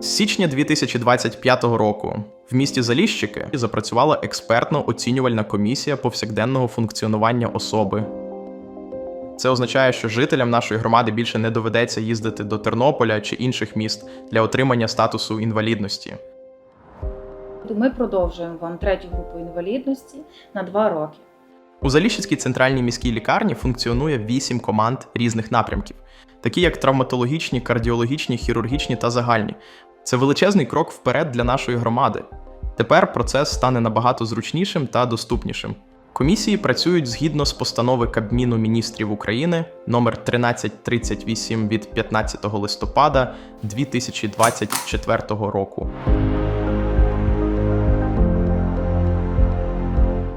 З січня 2025 року в місті Заліщики запрацювала експертно-оцінювальна комісія повсякденного функціонування особи. Це означає, що жителям нашої громади більше не доведеться їздити до Тернополя чи інших міст для отримання статусу інвалідності. Ми продовжуємо вам третю групу інвалідності на два роки. У Заліщицькій центральній міській лікарні функціонує вісім команд різних напрямків, такі як травматологічні, кардіологічні, хірургічні та загальні. Це величезний крок вперед для нашої громади. Тепер процес стане набагато зручнішим та доступнішим. Комісії працюють згідно з постанови Кабміну міністрів України номер 1338 від 15 листопада 2024 року.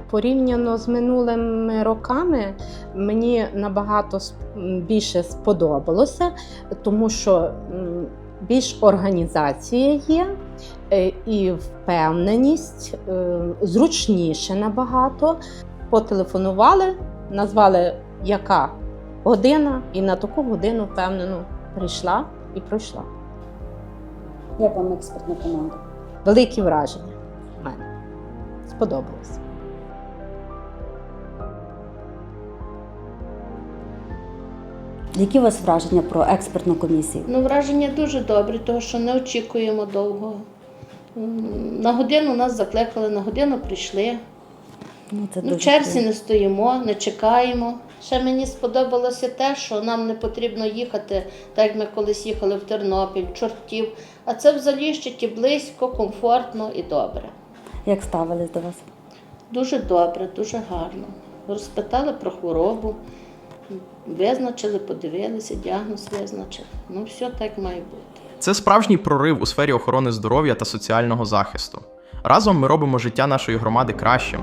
Порівняно з минулими роками мені набагато більше сподобалося, тому що більш організація є е, і впевненість, е, зручніше набагато. Потелефонували, назвали яка година, і на таку годину впевнено прийшла і пройшла. Як вам експертна команда? Великі враження в мене. Сподобалось. Які у вас враження про експертну комісію? Ну, враження дуже добрі, тому що не очікуємо довго. На годину нас закликали, на годину прийшли. Ну, це Ну, в черзі не стоїмо, не чекаємо. Ще мені сподобалося те, що нам не потрібно їхати, так як ми колись їхали в Тернопіль, Чортів. А це в Заліщиті близько, комфортно і добре. Як ставились до вас? Дуже добре, дуже гарно. Розпитали про хворобу, визначили, подивилися, діагноз визначили. Ну, все так має бути. Це справжній прорив у сфері охорони здоров'я та соціального захисту. Разом ми робимо життя нашої громади кращим,